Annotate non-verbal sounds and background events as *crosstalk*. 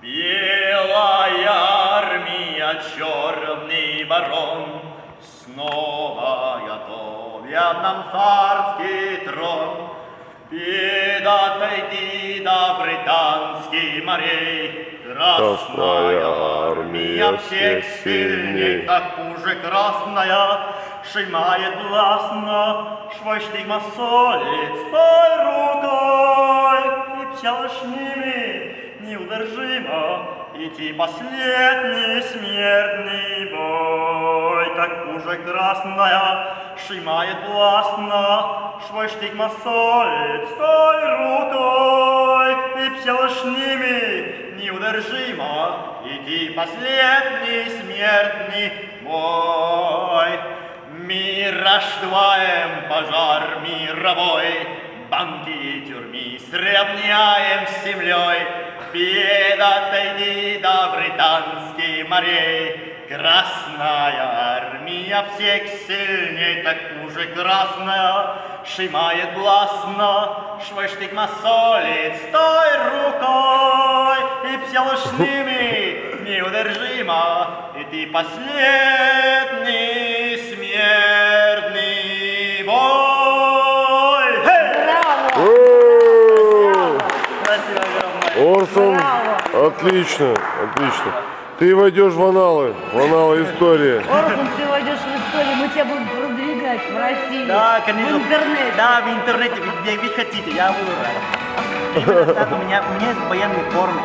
Белая армия, черный барон, Снова готовят нам царский трон. Беда отойди до британских морей, Красная армия всех сильней, Так уже красная, шимает властно, Швой штигма солит, Пчелошними неудержимо Идти последний смертный бой. Так уже красная шимает властно, Швой штигма солит, стой рукой, И пчелошними неудержимо Идти последний смертный бой. Мы рождаем пожар мировой, Банки и тюрьмы сравняем с землей. Беда отойди до британских морей. Красная армия всех сильней, так уже красная, Шимает властно, швой штык солит, стой рукой, И пчелошными *laughs* неудержимо, И ты последний Орсон, отлично, отлично. Ты войдешь в аналы, в аналы истории. Орхун, ты войдешь в историю, мы тебя будем продвигать в России. Да, конечно. В интернете. Да, в интернете, где вы хотите, я буду рад. Именно так, у меня, у меня есть военные формы.